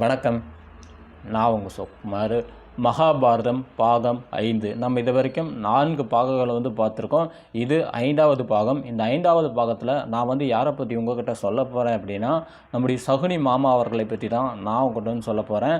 வணக்கம். நான் உங்கள் சுகுமார். மகாபாரதம் பாகம் ஐந்து. நம்ம இது வரைக்கும் நான்கு பாகங்களை வந்து பார்த்துருக்கோம். இது ஐந்தாவது பாகம். இந்த ஐந்தாவது பாகத்தில் நான் வந்து யாரை பற்றி உங்ககிட்ட சொல்ல போகிறேன் அப்படின்னா நம்முடைய சகுனி மாமா அவர்களை பற்றி தான் நான் உங்கள்கிட்ட வந்து சொல்ல போகிறேன்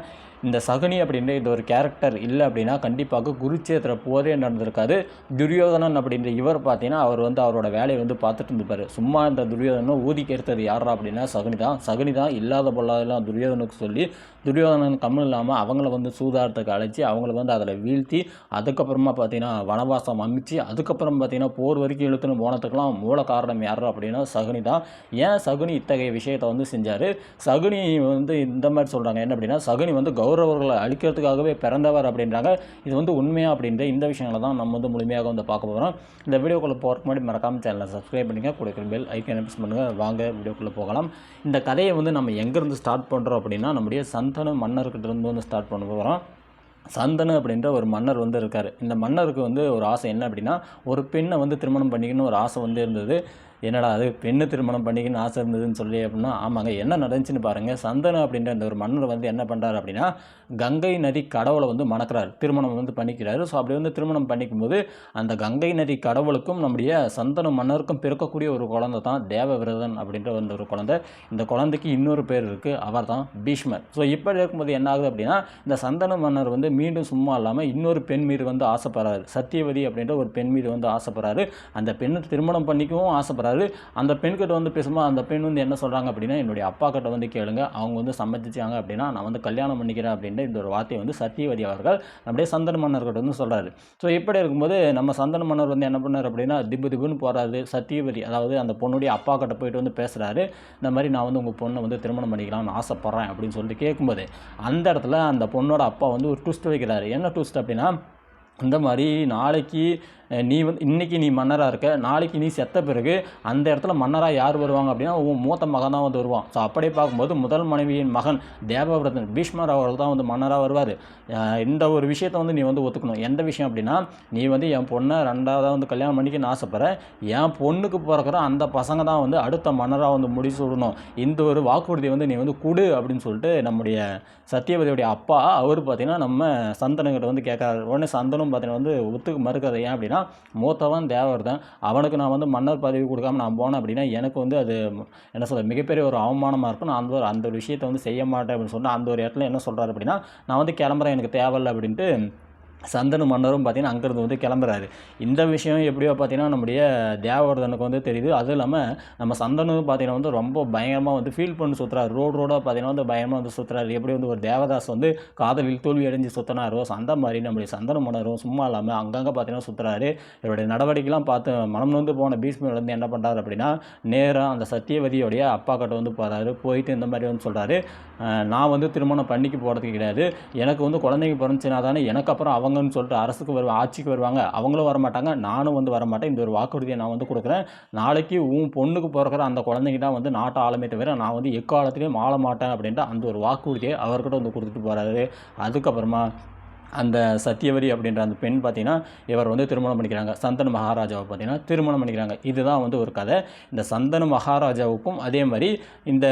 இந்த சகுனி அப்படின்ற இந்த ஒரு கேரக்டர் இல்லை அப்படின்னா கண்டிப்பாக குருச்சேத்திர போரே நடந்திருக்காது. துரியோதனன் அப்படின்ற இவர் பார்த்தீங்கன்னா அவர் வந்து அவரோட வேலையை வந்து பார்த்துட்டு இருந்திருப்பார். சும்மா இந்த துரியோதனும் ஊதிக்கு எடுத்தது யாரா அப்படின்னா சகுனி தான் சகுனி தான் இல்லாத பொல்லாதெல்லாம் துரியோதனுக்கு சொல்லி துரியோதனன் கம்மல் இல்லாமல் அவங்கள வந்து சூதாரத்துக்கு அழைச்சி அவங்கள வந்து அதில் வீழ்த்தி அதுக்கப்புறமா பார்த்தீங்கன்னா வனவாசம் அமைச்சு அதுக்கப்புறம் பார்த்தீங்கன்னா போர் வரைக்கும் இழுத்துன்னு போனதுக்கெல்லாம் மூல காரணம் யார் அப்படின்னா சகுனி தான் ஏன் சகுனி இத்தகைய விஷயத்தை வந்து செஞ்சார்? சகுனி வந்து இந்த மாதிரி சொல்கிறாங்க என்ன அப்படின்னா சகுனி வந்து கௌரவர்களை அழிக்கிறதுக்காகவே பிறந்தவர் அப்படின்றாங்க. இது வந்து உண்மையாக அப்படின்ற இந்த விஷயங்களை தான் நம்ம வந்து முழுமையாக வந்து பார்க்க போகிறோம் இந்த வீடியோக்குள்ளே போகிறதுக்கு முன்னாடி மறக்காமல் சேனலை சப்ஸ்கிரைப் பண்ணுங்கள் கொடுக்குற பெல் ஐக்கன் ப்ரெஸ் பண்ணுங்கள் வாங்க வீடியோக்குள்ளே போகலாம். இந்த கதையை வந்து நம்ம எங்கேருந்து ஸ்டார்ட் பண்ணுறோம் அப்படின்னா நம்முடைய சந்தனு மன்னர்கிட்ட இருந்து வந்து ஸ்டார்ட் பண்ண போகிறோம் சந்தனு அப்படின்ற ஒரு மன்னர் வந்து இருக்கார். இந்த மன்னருக்கு வந்து ஒரு ஆசை என்ன அப்படின்னா ஒரு பெண்ணை வந்து திருமணம் பண்ணிக்கணும்னு ஒரு ஆசை வந்து இருந்தது. என்னடா அது பெண்ணு திருமணம் பண்ணிக்கணும்னு ஆசை இருந்ததுன்னு சொல்லி அப்படின்னா ஆமாங்க என்ன நடந்துச்சுன்னு பாருங்கள் சந்தனம் அப்படின்ற அந்த ஒரு மன்னர் வந்து என்ன பண்ணுறாரு அப்படின்னா கங்கை நதி கடவுளை வந்து மணக்கிறார். திருமணம் வந்து பண்ணிக்கிறாரு. ஸோ அப்படி வந்து திருமணம் பண்ணிக்கும்போது அந்த கங்கை நதி கடவுளுக்கும் நம்முடைய சந்தன மன்னருக்கும் பிறக்கக்கூடிய ஒரு குழந்தை தான் தேவவிரதன் அப்படின்ற அந்த ஒரு குழந்தை. இந்த குழந்தைக்கு இன்னொரு பேர் இருக்குது அவர் தான் பீஷ்மர். ஸோ இப்போ இருக்கும்போது என்ன ஆகுது அப்படின்னா இந்த சந்தன மன்னர் வந்து மீண்டும் சும்மா இல்லாமல் இன்னொரு பெண் மீது வந்து ஆசைப்படுறாரு. சத்தியவதி அப்படின்ற ஒரு பெண் மீது வந்து ஆசைப்படுறாரு. அந்த பெண்ணை திருமணம் பண்ணிக்கவும் ஆசைப்படுறாரு. அந்த பெண்கிட்ட வந்து பேசும்போது அந்த பெண் வந்து என்ன சொல்கிறாங்க அப்படின்னா என்னுடைய அப்பா கிட்ட வந்து கேளுங்க. அவங்க வந்து சம்மதிச்சாங்க அப்படின்னா நான் வந்து கல்யாணம் பண்ணிக்கிறேன் அப்படின்ற இந்த ஒரு வார்த்தையை வந்து சத்தியவதி அவர்கள் அப்படியே சந்தன மன்னர்கிட்ட வந்து சொல்கிறாரு ஸோ இப்படி இருக்கும்போது நம்ம சந்தன மன்னர் வந்து என்ன பண்ணார் அப்படின்னா திப்பு திப்புன்னு போகிறாரு சத்தியவதி அதாவது அந்த பொண்ணுடைய அப்பா கிட்ட போயிட்டு வந்து பேசுகிறாரு இந்த மாதிரி நான் வந்து உங்கள் பொண்ணை வந்து திருமணம் பண்ணிக்கலாம்னு ஆசைப்பட்றேன் அப்படின்னு சொல்லிட்டு கேட்கும்போது அந்த இடத்துல அந்த பொண்ணோட அப்பா வந்து ஒரு ட்விஸ்ட் வைக்கிறாரு. என்ன ட்விஸ்ட் அப்படின்னா இந்த மாதிரி நாளைக்கு நீ வந்து இன்றைக்கி நீ மன்னராக இருக்க நாளைக்கு நீ செத்த பிறகு அந்த இடத்துல மன்னராக யார் வருவாங்க அப்படின்னா உன் மூத்த மகன் தான் வந்து வருவான். ஸோ அப்படியே பார்க்கும்போது முதல் மனைவியின் மகன் தேவவிரதன் பீஷ்மர் அவர்கள் தான் வந்து மன்னராக வருவார். இந்த ஒரு விஷயத்தை வந்து நீ வந்து ஒத்துக்கணும். எந்த விஷயம் அப்படின்னா நீ வந்து என் பொண்ணை ரெண்டாவதாக வந்து கல்யாணம் பண்ணிக்கன்னு ஆசைப்பட்றேன் என் பொண்ணுக்கு பிறக்கிற அந்த பசங்க தான் வந்து அடுத்த மன்னராக வந்து முடிச்சு விடணும் இந்த ஒரு வாக்குறுதி வந்து நீ வந்து கொடு அப்படின்னு சொல்லிட்டு நம்முடைய சத்தியவதியுடைய அப்பா அவர் பார்த்தீங்கன்னா நம்ம சந்தனங்கிட்ட வந்து கேட்குறாரு. உடனே சந்தனம் பார்த்தீங்கன்னா வந்து ஒத்துக்கு மறுக்கிறது ஏன் அப்படின்னா மூத்தவன் தேவர்தான் அவனுக்கு நான் வந்து மன்னர் பதவி கொடுக்காம நான் போனேன் அப்படின்னா எனக்கு வந்து அது என்ன சொல்ற மிகப்பெரிய ஒரு அவமானமாக இருக்கும். நான் அந்த ஒரு அந்த ஒரு விஷயத்தை வந்து செய்ய மாட்டேன் அப்படின்னு சொன்னால் அந்த ஒரு இடத்துல என்ன சொல்கிறாரு அப்படின்னா நான் வந்து கிளம்புறேன் எனக்கு தேவையில்லை அப்படின்ட்டு சந்தனு மன்னரும் பார்த்தீங்கன்னா அங்கேருந்து வந்து கிளம்புறாரு. இந்த விஷயம் எப்படியோ பார்த்தீங்கன்னா நம்முடைய தேவவர்தனுக்கு வந்து தெரியுது. அதுவும் இல்லாமல் நம்ம சந்தனு பார்த்தீங்கன்னா வந்து ரொம்ப பயங்கரமாக வந்து ஃபீல் பண்ணி சுற்றுறாரு ரோடு ரோடாக பார்த்தீங்கன்னா வந்து பயங்கரமாக வந்து சுற்றுறாரு எப்படி வந்து ஒரு தேவதாஸ் வந்து காதலில் தோல்வி அடைஞ்சு சுற்றினாரோ அந்த மாதிரி நம்முடைய சந்தன மன்னரும் சும்மா இல்லாமல் அங்கங்கே பார்த்தீங்கன்னா சுற்றுறாரு இவருடைய நடவடிக்கைலாம் பார்த்து மனம் நொந்து போன பீஷ்மர் வந்து என்ன பண்ணுறாரு அப்படின்னா நேராக அந்த சத்தியவதியோடைய அப்பா கிட்ட வந்து போகிறாரு போயிட்டு இந்த மாதிரி வந்து சொல்கிறாரு நான் வந்து திருமணம் பண்ணிக்கு போகிறதுக்கு கிடையாது. எனக்கு வந்து குழந்தைங்க பிறந்துச்சுனா தானே எனக்கு அப்புறம் அவங்கன்னு சொல்லிட்டு அரசுக்கு வருவாங்க ஆட்சிக்கு வருவாங்க. அவங்களும் வரமாட்டாங்க. நானும் வந்து வர மாட்டேன் இந்த ஒரு வாக்குறுதியை நான் வந்து கொடுக்குறேன். நாளைக்கு உன் பொண்ணுக்கு பிறக்கிற அந்த குழந்தைங்க தான் வந்து நாட்டை ஆளுமே தவிர நான் வந்து எக்காலத்துலேயும் ஆள மாட்டேன் அப்படின்ட்டு அந்த ஒரு வாக்குறுதியை அவர்கிட்ட வந்து கொடுத்துட்டு போகிறாரு அதுக்கப்புறமா அந்த சத்தியவரி அப்படின்ற அந்த பெண் பார்த்தீங்கன்னா இவர் வந்து திருமணம் பண்ணிக்கிறாங்க. சந்தன மகாராஜாவை பார்த்திங்கன்னா திருமணம் பண்ணிக்கிறாங்க. இதுதான் வந்து ஒரு கதை. இந்த சந்தன மகாராஜாவுக்கும் அதே மாதிரி இந்த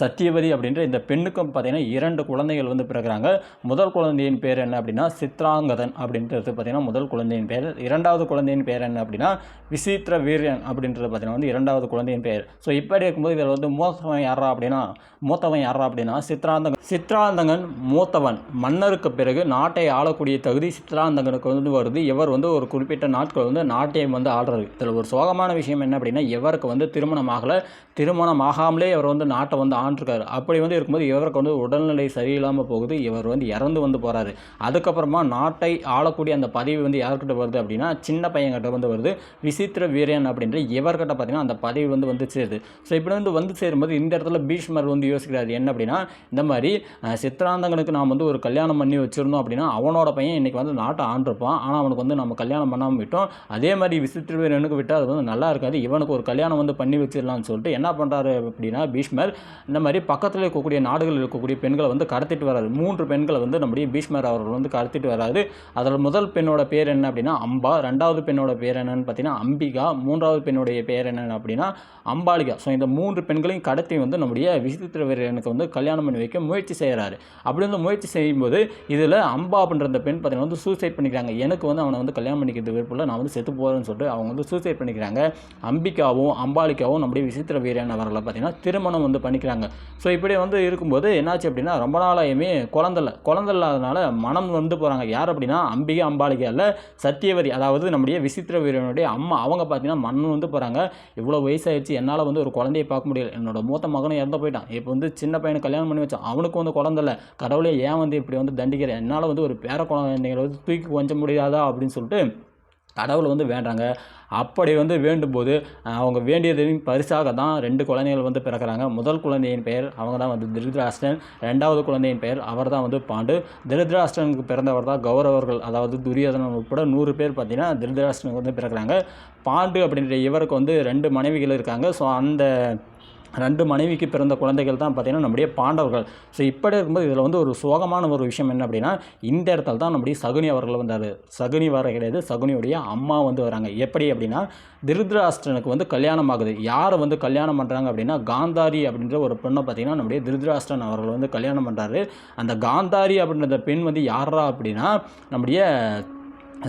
சத்தியவதி அப்படின்ற இந்த பெண்ணுக்கும் பார்த்தீங்கன்னா இரண்டு குழந்தைகள் வந்து பிறகுறாங்க முதல் குழந்தையின் பேர் என்ன அப்படின்னா சித்ராங்கதன் அப்படின்றது பார்த்தீங்கன்னா முதல் குழந்தையின் பேர். இரண்டாவது குழந்தையின் பேர் என்ன அப்படின்னா விசித்திர வீரியன் அப்படின்றது பார்த்தீங்கன்னா வந்து இரண்டாவது குழந்தையின் பேர். ஸோ இப்படி இருக்கும்போது இதில் வந்து மூத்தவன் யாரா அப்படின்னா மூத்தவன் யாரா அப்படின்னா சித்ராந்தகன் சித்ராந்தகன் மூத்தவன். மன்னருக்கு பிறகு நாட்டை ஆளக்கூடிய தகுதி சித்ராந்தகனுக்கு வந்து வருது. இவர் வந்து ஒரு குறிப்பிட்ட நாட்கள் வந்து நாட்டையும் வந்து ஆடுறது இதில் ஒரு சோகமான விஷயம் என்ன அப்படின்னா இவருக்கு வந்து திருமணம் ஆகலை. திருமணம் ஆகாமலே இவர் வந்து நாட்டை நாட்டை வந்து ஆண்டிருக்காரு. அப்படி வந்து இருக்கும்போது இவருக்கு வந்து உடல்நிலை சரியில்லாமல் போகுது. இவர் வந்து இறந்து வந்து போகிறாரு அதுக்கப்புறமா நாட்டை ஆளக்கூடிய அந்த பதவி வந்து யார்கிட்ட வருது அப்படின்னா சின்ன பையன்கிட்ட வந்து வருது. விசித்திர வீரன் அப்படின்ற இவர்கிட்ட பார்த்தீங்கன்னா அந்த பதவி வந்து வந்து சேருது. ஸோ இப்படி வந்து வந்து சேரும்போது இந்த இடத்துல பீஷ்மர் வந்து யோசிக்கிறார். என்ன அப்படின்னா இந்த மாதிரி அஹ், நாம் வந்து ஒரு கல்யாணம் பண்ணி வச்சுருந்தோம் அப்படின்னா அவனோட பையன் இன்றைக்கி வந்து நாட்டை ஆண்டிருப்பான். ஆனால் அவனுக்கு வந்து நம்ம கல்யாணம் பண்ணாமல் விட்டோம். அதே மாதிரி விசித்திர வீரனுக்கு விட்டால் அது வந்து நல்லா இருக்காது. இவனுக்கு ஒரு கல்யாணம் வந்து பண்ணி வச்சிடலாம்னு சொல்லிட்டு என்ன பண்ணுறாரு அப்படின்னா பீஷ்மர் இந்த மாதிரி பக்கத்தில் இருக்கக்கூடிய நாடுகளில் இருக்கக்கூடிய பெண்களை வந்து கடத்திட்டு வராரு. மூன்று பெண்களை வந்து நம்முடைய பீஷ்மர் அவர்கள் வந்து கடத்திட்டு வராரு. அதில் முதல் பெண்ணோட பேர் என்ன அப்படின்னா அம்பா ரெண்டாவது பெண்ணோட பேர் என்னன்னு பார்த்தீங்கன்னா அம்பிகா மூன்றாவது பெண்ணுடைய பேர் என்னென்னு அப்படின்னா அம்பாலிகா ஸோ இந்த மூன்று பெண்களையும் கடத்தி வந்து நம்முடைய விசித்திர வீரனுக்கு வந்து கல்யாணம் பண்ணி வைக்க முயற்சி செய்கிறாரு அப்படி வந்து முயற்சி செய்யும்போது இதில் அம்பா அப்படின்ற பெண் பார்த்தீங்கன்னா வந்து சூசைட் பண்ணிக்கிறாங்க. எனக்கு வந்து அவனை வந்து கல்யாணம் பண்ணிக்கிறது விருப்பம் நான் வந்து செத்து போகிறேன்னு சொல்லிட்டு அவங்க வந்து சூசைட் பண்ணிக்கிறாங்க. அம்பிகாவும் அம்பாலிகாவும் நம்முடைய விசித்திர வீரன் அவர்களை பார்த்தீங்கன்னா திருமணம் வந்து பண்ணிக்கிறாங்க. ஸோ இப்படி வந்து இருக்கும்போது என்னாச்சு அப்படின்னா ரொம்ப நாளாயுமே குழந்தைல குழந்தை இல்லாதனால மனம் வந்து போகிறாங்க யார் அப்படின்னா அம்பிகை அம்பாலிகா இல்லை சத்தியவதி. அதாவது நம்முடைய விசித்திர வீரனுடைய அம்மா. அவங்க பார்த்தீங்கன்னா மண் வந்து போகிறாங்க இவ்வளோ வயசாயிடுச்சு. என்னால் வந்து ஒரு குழந்தையை பார்க்க முடியல. என்னோட மூத்த மகனும் இறந்து போயிட்டான். இப்போ வந்து சின்ன பையனை கல்யாணம் பண்ணி வச்சான். அவனுக்கு வந்து குழந்தை இல்லை. கடவுளே ஏன் வந்து இப்படி வந்து தண்டிக்கிறேன் என்னால் வந்து ஒரு பேர குழந்தைங்களை வந்து தூக்கி கொஞ்ச முடியாதா? அப்படின்னு சொல்லிட்டு கடவுளை வந்து வேண்டுறாங்க அப்படி வந்து வேண்டும்போது போது அவங்க வேண்டியதையும் பரிசாக தான் ரெண்டு குழந்தைகள் வந்து பிறக்கிறாங்க. முதல் குழந்தையின் பெயர் அவங்க தான் வந்து திருதராஷ்டிரன் ரெண்டாவது குழந்தையின் பெயர் அவர் தான் வந்து பாண்டு. திருதராஷ்டிரனுக்கு பிறந்தவர் தான் கௌரவர்கள் அதாவது துரியோதனன் உட்பட நூறு பேர் பார்த்தீங்கன்னா திருதராஷ்டிரனுக்கு வந்து பிறக்கிறாங்க. பாண்டு அப்படின்ற இவருக்கு வந்து ரெண்டு மனைவிகள் இருக்காங்க. ஸோ அந்த ரெண்டு மனைவிக்கு பிறந்த குழந்தைகள் தான் பார்த்தீங்கன்னா நம்முடைய பாண்டவர்கள். ஸோ இப்படி இருக்கும்போது இதில் வந்து ஒரு சோகமான ஒரு விஷயம் என்ன அப்படின்னா இந்த இடத்துல தான் நம்முடைய சகுனி அவர்கள் வந்தார். சகுனி வர கிடையாது சகுனியுடைய அம்மா வந்து வராங்க. எப்படி அப்படின்னா திருதராஷ்டிரனுக்கு வந்து கல்யாணம் ஆகுது. யாரை வந்து கல்யாணம் பண்ணுறாங்க அப்படின்னா காந்தாரி அப்படின்ற ஒரு பெண்ணை பார்த்தீங்கன்னா நம்முடைய திருதராஷ்டிரன் அவர்கள் வந்து கல்யாணம் பண்ணுறாரு அந்த காந்தாரி அப்படின்ற பெண் வந்து யாரா அப்படின்னா நம்முடைய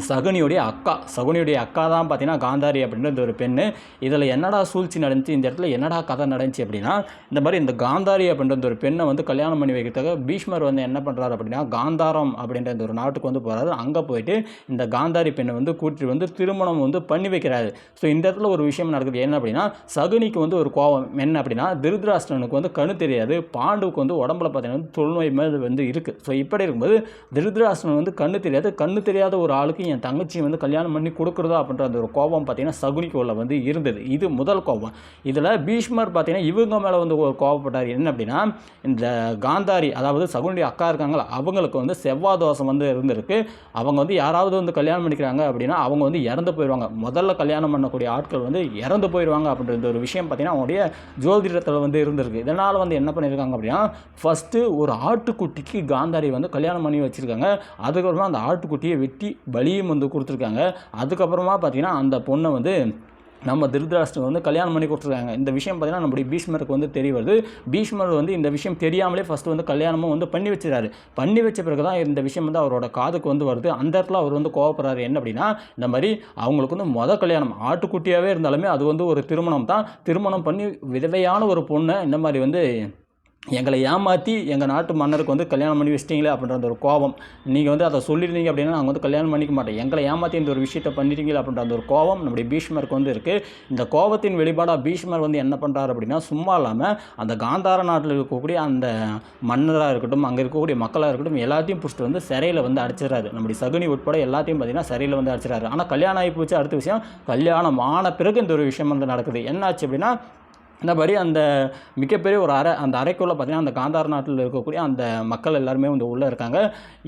சகுனியுடைய அக்கா சகுனியுடைய அக்கா தான் பார்த்தீங்கன்னா காந்தாரி அப்படின்ற ஒரு பெண்ணு. இதில் என்னடா சூழ்ச்சி நடந்துச்சு? இந்த இடத்துல என்னடா கதை நடந்துச்சு அப்படின்னா இந்த மாதிரி இந்த காந்தாரி அப்படின்ற ஒரு பெண்ணை வந்து கல்யாணம் பண்ணி வைக்கிறதுக்காக பீஷ்மர் வந்து என்ன பண்ணுறாரு அப்படின்னா காந்தாரம் அப்படின்ற இந்த ஒரு நாட்டுக்கு வந்து போகிறாரு அங்கே போயிட்டு இந்த காந்தாரி பெண்ணை வந்து கூட்டிட்டு வந்து திருமணம் வந்து பண்ணி வைக்கிறாரு. ஸோ இந்த இடத்துல ஒரு விஷயம் நடக்குது. என்ன அப்படின்னா சகுனிக்கு வந்து ஒரு கோபம். என்ன அப்படின்னா திருதராஷ்டிரனுக்கு வந்து கண்ணு தெரியாது. பாண்டுவுக்கு வந்து உடம்புல பார்த்தீங்கன்னா வந்து தொழுநோய் மாதிரி வந்து இருக்குது ஸோ இப்படி இருக்கும்போது திருதராஷ்டிரன் வந்து கண்ணு தெரியாது. கண்ணு தெரியாத ஒரு ஆளுக்கு என் தங்கச்சி வந்து கல்யாணம் பண்ணி கொடுக்குறதா அப்படின்ற அந்த ஒரு கோபம் பார்த்தீங்கன்னா சகுனிக்குள்ள வந்து இருந்தது. இது முதல் கோபம். இதில் பீஷ்மர் பார்த்தீங்கன்னா இவங்க மேலே வந்து ஒரு கோபப்பட்டார். என்ன அப்படின்னா இந்த காந்தாரி அதாவது சகுனுடைய அக்கா இருக்காங்களா அவங்களுக்கு வந்து செவ்வாய் தோஷம் வந்து இருந்திருக்கு. அவங்க வந்து யாராவது வந்து கல்யாணம் பண்ணிக்கிறாங்க அப்படின்னா அவங்க வந்து இறந்து போயிடுவாங்க முதல்ல கல்யாணம் பண்ணக்கூடிய ஆட்கள் வந்து இறந்து போயிடுவாங்க அப்படின்ற ஒரு விஷயம் பார்த்தீங்கன்னா அவங்களுடைய ஜோதிடத்தில் வந்து இருந்திருக்கு. இதனால் வந்து என்ன பண்ணியிருக்காங்க அப்படின்னா ஃபஸ்ட்டு ஒரு ஆட்டுக்குட்டிக்கு காந்தாரி வந்து கல்யாணம் பண்ணி வச்சுருக்காங்க. அதுக்கப்புறமா அந்த ஆட்டுக்குட்டியை வெட்டி பலி பலியும் வந்து கொடுத்துருக்காங்க. அதுக்கப்புறமா பார்த்தீங்கன்னா அந்த பொண்ணை வந்து நம்ம திருதராஷ்டிரம் வந்து கல்யாணம் பண்ணி கொடுத்துருக்காங்க. இந்த விஷயம் பார்த்தீங்கன்னா நம்முடைய பீஷ்மருக்கு வந்து தெரிய வருது. பீஷ்மர் வந்து இந்த விஷயம் தெரியாமலே ஃபஸ்ட்டு வந்து கல்யாணமும் வந்து பண்ணி வச்சிருக்காரு. பண்ணி வச்ச பிறகு தான் இந்த விஷயம் வந்து அவரோட காதுக்கு வந்து வருது. அந்த இடத்துல அவர் வந்து கோவப்படுறாரு. என்ன அப்படின்னா இந்த மாதிரி அவங்களுக்கு வந்து மொதல் கல்யாணம். ஆட்டுக்குட்டியாகவே இருந்தாலுமே அது வந்து ஒரு திருமணம் தான். திருமணம் பண்ணி விதவையான ஒரு பொண்ணை இந்த மாதிரி வந்து எங்களை ஏமாற்றி எங்கள் நாட்டு மன்னருக்கு வந்து கல்யாணம் பண்ணி வச்சிட்டிங்களே அப்படின்ற அந்த ஒரு கோபம். நீங்கள் வந்து அதை சொல்லியிருந்தீங்க அப்படின்னா நாங்கள் வந்து கல்யாணம் பண்ணிக்க மாட்டோம். எங்களை ஏமாற்றி இந்த ஒரு விஷயத்தை பண்ணிட்டீங்களே அப்படின்ற அந்த ஒரு கோபம் நம்முடைய பீஷ்மருக்கு வந்து இருக்குது இந்த கோபத்தின் வெளிப்பாடாக பீஷ்மர் வந்து என்ன பண்ணுறாரு அப்படின்னா சும்மா இல்லாமல் அந்த காந்தார நாட்டில் இருக்கக்கூடிய அந்த மன்னராக இருக்கட்டும் அங்கே இருக்கக்கூடிய மக்களாக இருக்கட்டும் எல்லாத்தையும் பிடிச்சிட்டு வந்து சிறையில் வந்து அடிச்சிடறாரு. நம்முடைய சகுனி உட்பட எல்லாத்தையும் பார்த்தீங்கன்னா சிறையில் வந்து அடிச்சிடறாரு. ஆனால் கல்யாணம் ஆகி போச்சு. அடுத்த விஷயம் கல்யாணம் ஆன பிறகு இந்த ஒரு விஷயம் வந்து நடக்குது. என்னாச்சு அப்படின்னா இந்த மாதிரி அந்த மிகப்பெரிய ஒரு அறை அந்த அறைக்குள்ளே பார்த்திங்கன்னா அந்த காந்தார் நாட்டில் இருக்கக்கூடிய அந்த மக்கள் எல்லாருமே வந்து உள்ளே இருக்காங்க.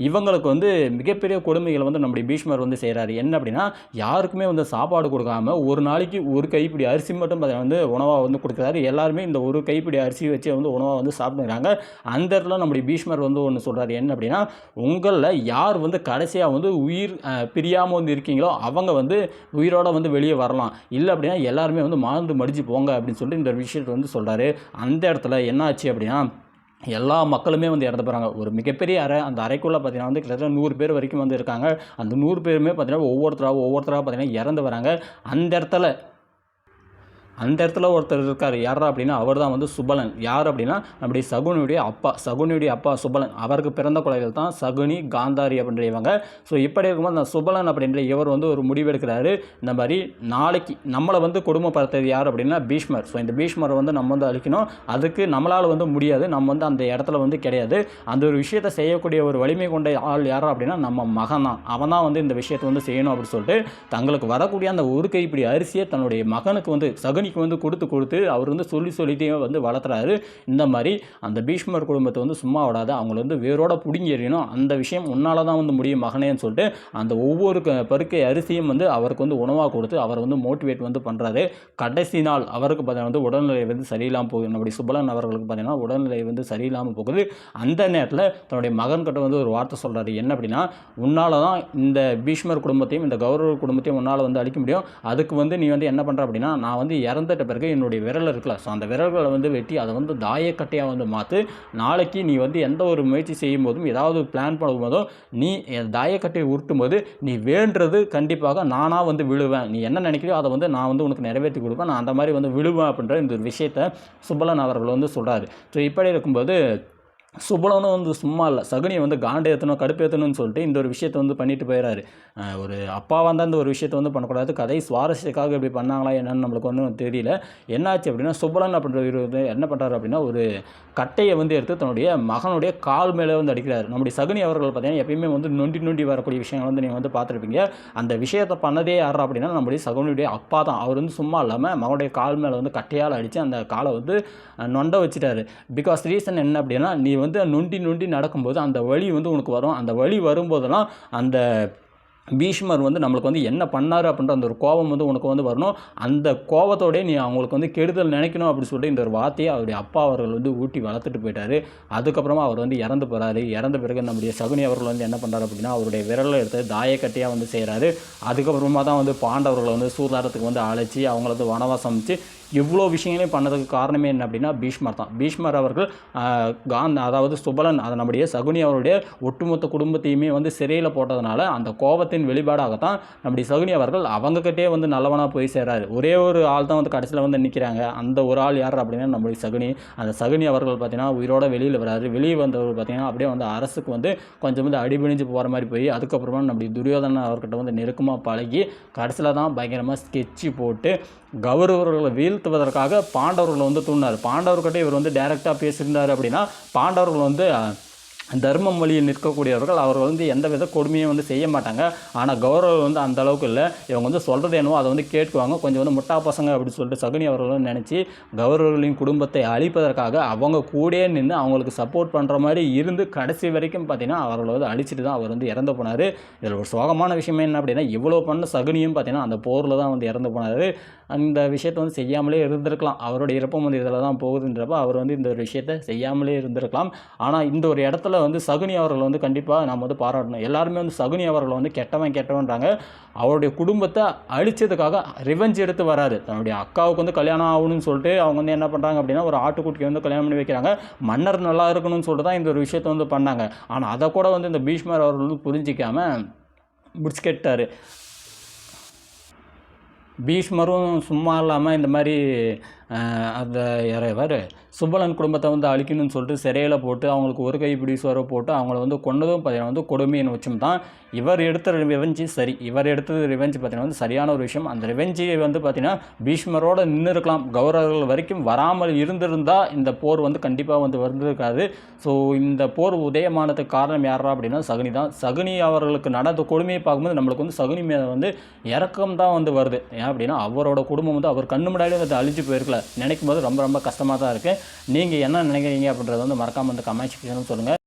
இவங்களுக்கு வந்து மிகப்பெரிய கொடுமைகளை வந்து நம்முடைய பீஷ்மர் வந்து செய்கிறாரு என்ன அப்படின்னா யாருக்குமே வந்து சாப்பாடு கொடுக்காம ஒரு நாளைக்கு ஒரு கைப்பிடி அரிசி மட்டும் பார்த்தீங்கன்னா வந்து உணவாக வந்து கொடுக்குறாரு. எல்லாருமே இந்த ஒரு கைப்பிடி அரிசி வச்சு வந்து உணவாக வந்து சாப்பிடுறாங்க அந்த இடத்துல நம்முடைய பீஷ்மர் வந்து ஒன்று சொல்கிறாரு என்ன அப்படின்னா உங்களில் யார் வந்து கடைசியாக வந்து உயிர் பிரியாமல் வந்து இருக்கீங்களோ அவங்க வந்து உயிரோட வந்து வெளியே வரலாம். இல்லை அப்படின்னா எல்லாருமே வந்து மாந்து மடிச்சு போங்க அப்படின்னு சொல்லிட்டு இந்த விஷயத்தை வந்து சொல்கிறாரு அந்த இடத்துல என்ன ஆச்சு அப்படின்னா எல்லா மக்களுமே வந்து இறந்து போகிறாங்க ஒரு மிகப்பெரிய அறை அந்த அறைக்குள்ளே பார்த்தீங்கன்னா வந்து கிட்டத்தட்ட நூறு பேர் வரைக்கும் வந்து இருக்காங்க. அந்த நூறு பேருமே பார்த்தீங்கன்னா ஒவ்வொருத்தராக ஒவ்வொருத்தராக பார்த்தீங்கன்னா இறந்து வராங்க. அந்த இடத்துல அந்த இடத்துல ஒருத்தர் இருக்கார். யாரா அப்படின்னா அவர் தான் வந்து சுபலன். யார் அப்படின்னா நம்முடைய சகுனியுடைய அப்பா. சகுனியுடைய அப்பா சுபலன். அவருக்கு பிறந்த குழந்தைகள் தான் சகுனி காந்தாரி அப்படின்ற இவங்க ஸோ இப்படி இருக்கும்போது அந்த சுபலன் அப்படின்ற இவர் வந்து ஒரு முடிவெடுக்கிறாரு இந்த மாதிரி நாளைக்கு நம்மளை வந்து கொடுமைப்படுத்துறது யார் அப்படின்னா பீஷ்மர். ஸோ இந்த பீஷ்மரை வந்து நம்ம வந்து அழிக்கணும். அதுக்கு நம்மளால் வந்து முடியாது. நம்ம வந்து அந்த இடத்துல வந்து கிடையாது. அந்த ஒரு விஷயத்தை செய்யக்கூடிய ஒரு வலிமை கொண்ட ஆள் யாரா அப்படின்னா நம்ம மகன் தான். அவன் தான் வந்து இந்த விஷயத்தை வந்து செய்யணும் அப்படின்னு சொல்லிட்டு தங்களுக்கு வரக்கூடிய அந்த ஒரு கைப்பிடி அரிசியை தன்னுடைய மகனுக்கு வந்து சகுனி சகுனிக்கு வந்து கொடுத்து கொடுத்து அவர் வந்து சொல்லி சொல்லிட்டே வந்து வளர்த்துறாரு. இந்த மாதிரி அந்த பீஷ்மர் குடும்பத்தை வந்து சும்மா விடாத அவங்கள வந்து வேரோட பிடுங்கி எறியணும். அந்த விஷயம் உன்னால தான் வந்து முடியும் மகனேன்னு சொல்லிட்டு அந்த ஒவ்வொரு க பருக்கை அரிசியும் வந்து அவருக்கு வந்து உணவாக கொடுத்து அவர் வந்து மோட்டிவேட் வந்து பண்ணுறாரு கடைசி நாள் அவருக்கு பார்த்தீங்கன்னா வந்து உடல்நிலை வந்து சரியில்லாமல் போகுது. நம்முடைய சுபலன் அவர்களுக்கு பார்த்தீங்கன்னா உடல்நிலை வந்து சரியில்லாமல் போகுது. அந்த நேரத்தில் தன்னுடைய மகன்கிட்ட வந்து ஒரு வார்த்தை சொல்கிறாரு என்ன அப்படின்னா உன்னால தான் இந்த பீஷ்மர் குடும்பத்தையும் இந்த கௌரவ குடும்பத்தையும் உன்னால் வந்து அழிக்க முடியும். அதுக்கு வந்து நீ வந்து என்ன பண்ணுற அப்படின்னா நான் வந்து இறந்துட்ட பிறகு என்னுடைய விரல் இருக்குல்ல. ஸோ அந்த விரல்களை வந்து வெட்டி அதை வந்து தாயக்கட்டையாக வந்து மாற்று நாளைக்கு நீ வந்து எந்த ஒரு முயற்சி செய்யும் போதும் ஏதாவது பிளான் பண்ணும்போதும் நீ தாயக்கட்டையை உருட்டும் போது நீ வேண்டுறது கண்டிப்பாக நானாக வந்து விழுவேன். நீ என்ன நினைக்கிறியோ அதை வந்து நான் வந்து உனக்கு நிறைவேற்றி கொடுப்பேன். நான் அந்த மாதிரி வந்து விழுவேன் அப்படின்ற இந்த ஒரு விஷயத்தை சுப்பலன் அவர்கள் வந்து சொல்கிறாரு ஸோ இப்படி இருக்கும்போது சுபலனும் வந்து சும்மா இல்லை. சகுனியை வந்து காண்டு ஏற்றணும் கடுப்பு ஏற்றணும்னு சொல்லிட்டு இந்த ஒரு விஷயத்தை வந்து பண்ணிட்டு போயிடறாரு ஒரு அப்பாவாக தான் இந்த ஒரு விஷயத்தை வந்து பண்ணக்கூடாது. கதை சுவாரஸ்யக்காக இப்படி பண்ணாங்களா என்னன்னு நம்மளுக்கு ஒன்றும் தெரியல. என்னாச்சு அப்படின்னா சுபலன் அப்படின்ற வந்து என்ன பண்ணுறாரு அப்படின்னா ஒரு கட்டையை வந்து எடுத்து தன்னுடைய மகனுடைய கால் மேலே வந்து அடிக்கிறாரு. நம்முடைய சகுனி அவர்கள் பார்த்தீங்கன்னா எப்பயுமே வந்து நொண்டி நொண்டி வரக்கூடிய விஷயங்கள் வந்து நீங்கள் வந்து பார்த்துருப்பீங்க. அந்த விஷயத்தை பண்ணதே யார் அப்படின்னா நம்முடைய சகுனியுடைய அப்பா தான். அவர் வந்து சும்மா இல்லாமல் மகனுடைய கால் மேலே வந்து கட்டையால் அடித்து அந்த காலை வந்து நொண்ட வச்சுட்டாரு. பிகாஸ் ரீசன் என்ன அப்படின்னா நீ வந்து நொண்டி நொண்டி நடக்கும்போது அந்த வழி வந்து உனக்கு வரும். அந்த வழி வரும்போதெல்லாம் அந்த பீஷ்மர் வந்து நம்மளுக்கு வந்து என்ன பண்ணார் அப்படின்ற அந்த ஒரு கோபம் வந்து உனக்கு வந்து வரணும். அந்த கோபத்தோடய நீ அவங்களுக்கு வந்து கெடுதல் நினைக்கணும் அப்படின்னு சொல்லிட்டு இந்த ஒரு வார்த்தையை அவருடைய அப்பா அவர்கள் வந்து ஊட்டி வளர்த்துட்டு போயிட்டாரு. அதுக்கப்புறமா அவர் வந்து இறந்து போகிறாரு இறந்த பிறகு நம்முடைய சகுனி அவர்கள் வந்து என்ன பண்ணுறாரு அப்படின்னா அவருடைய விரலை எடுத்து தாயக்கட்டையாக வந்து செய்கிறாரு அதுக்கப்புறமா தான் வந்து பாண்டவர்களை வந்து சூதாரத்துக்கு வந்து அழைச்சி அவங்கள வந்து வனவாசம் அமைச்சு இவ்வளோ விஷயங்களையும் பண்ணதுக்கு காரணமே என்ன அப்படின்னா பீஷ்மர் தான். பீஷ்மர் அவர்கள் ஆஹ், காந்த் அதாவது சுபலன் அதை நம்முடைய சகுனி அவருடைய ஒட்டுமொத்த குடும்பத்தையுமே வந்து சிறையில் போட்டதுனால அந்த கோபத்தின் வெளிப்பாடாகத்தான் நம்முடைய சகுனி அவர்கள் அவங்கக்கிட்டே வந்து நல்லவனாக போய் சேராரு. ஒரே ஒரு ஆள் தான் வந்து கடைசியில் வந்து நிற்கிறாங்க அந்த ஒரு ஆள் யார் அப்படின்னா நம்முடைய சகுனி. அந்த சகுனி அவர்கள் பார்த்தீங்கன்னா உயிரோட வெளியில் வராரு. வெளியே வந்தவர் பார்த்தீங்கன்னா அப்படியே வந்து அரசுக்கு வந்து கொஞ்சம் வந்து அடிபணிஞ்சு போகிற மாதிரி போய் அதுக்கப்புறமா நம்முடைய துரியோதன அவர்கிட்ட வந்து நெருக்கமாக பழகி கடைசியில் தான் பயங்கரமாக ஸ்கெட்சு போட்டு கௌரவர்களை வீழ்த்துவதற்காக பாண்டவர்களை வந்து தூண்டினார். பாண்டவர்கிட்ட இவர் வந்து டைரெக்டாக பேசியிருந்தார் அப்படின்னா பாண்டவர்கள் வந்து தர்மம் வழியில் நிற்கக்கூடியவர்கள் அவர்கள் வந்து எந்த வித கொடுமையும் வந்து செய்ய மாட்டாங்க. ஆனால் கௌரவம் வந்து அந்த அளவுக்கு இல்லை. இவங்க வந்து சொல்கிறது என்னவோ அதை வந்து கேட்குவாங்க கொஞ்சம் வந்து முட்டா பசங்க அப்படின்னு சொல்லிட்டு சகுனி அவர்களும் நினச்சி கௌரவர்களின் குடும்பத்தை அழிப்பதற்காக அவங்க கூட நின்று அவங்களுக்கு சப்போர்ட் பண்ணுற மாதிரி இருந்து கடைசி வரைக்கும் பார்த்தீங்கன்னா அவர்களை வந்து அழிச்சிட்டு தான் அவர் வந்து இறந்து போனார். இதில் ஒரு சோகமான விஷயம் என்ன அப்படின்னா இவ்வளோ பண்ண சகுனியும் பார்த்தீங்கன்னா அந்த போரில் தான் வந்து இறந்து போனார். அந்த விஷயத்தை வந்து செய்யாமலே இருந்திருக்கலாம். அவருடைய இறப்பும் வந்து இதில் தான் போகுதுன்றப்ப அவர் வந்து இந்த ஒரு விஷயத்தை செய்யாமலே இருந்திருக்கலாம். ஆனால் இந்த ஒரு இடத்துல வந்து சகுனி அவர்கள் வந்து கண்டிப்பாக நம்ம வந்து பாராட்டணும். எல்லாருமே வந்து சகுனி அவர்களை வந்து கெட்டவன் கெட்டவன்றாங்க. அவருடைய குடும்பத்தை அழிச்சதுக்காக ரிவெஞ்ச் எடுத்து வராது தன்னுடைய அக்காவுக்கு வந்து கல்யாணம் ஆகணும்னு சொல்லிட்டு அவங்க வந்து என்ன பண்ணுறாங்க அப்படின்னா ஒரு ஆட்டுக்குட்டியை வந்து கல்யாணம் பண்ணி வைக்கிறாங்க. மன்னர் நல்லா இருக்கணும்னு சொல்லிட்டு தான் இந்த ஒரு விஷயத்தை வந்து பண்ணாங்க. ஆனால் அதை கூட வந்து இந்த பீஷ்மர் அவர்கள் வந்து புரிஞ்சிக்காமல் முடிச்சு கெட்டார் பீஷ்மரும் சும்மா இல்லாமல் இந்த மாதிரி அந்த இறைவர் சுப்பலன் குடும்பத்தை வந்து அழிக்கணும்னு சொல்லிட்டு சிறையில் போட்டு அவங்களுக்கு ஒரு கை பிடி போட்டு அவங்கள வந்து கொண்டதும் பார்த்தீங்கன்னா வந்து கொடுமையின் உச்சம் தான். இவர் எடுத்த ரிவெஞ்சு சரி. இவர் எடுத்தது ரிவெஞ்சு பார்த்தீங்கன்னா வந்து சரியான ஒரு விஷயம். அந்த ரிவெஞ்சு வந்து பார்த்தீங்கன்னா பீஷ்மரோடு நின்று இருக்கலாம். கௌரவர்கள் வரைக்கும் வராமல் இருந்திருந்தால் இந்த போர் வந்து கண்டிப்பாக வந்து வந்திருக்காது. ஸோ இந்த போர் உதயமானதுக்கு காரணம் யாரா அப்படின்னா சகுனி தான். சகுனி அவர்களுக்கு நடந்த கொடுமையை பார்க்கும்போது நம்மளுக்கு வந்து சகுனி மேலே வந்து இறக்கம் தான் வந்து வருது. ஏன் அப்படின்னா அவரோட குடும்பம் வந்து அவர் கண்ணு முன்னாடியே வந்து அழிஞ்சு போயிருக்கல நினைக்கும் போது ரொம்ப ரொம்ப கஷ்டமாக தான் இருக்குது நீங்கள் என்ன நினைக்கிறீங்க அப்படின்றத வந்து மறக்காமல் வந்து கமெண்ட் செக்ஷனும் சொல்லுங்கள்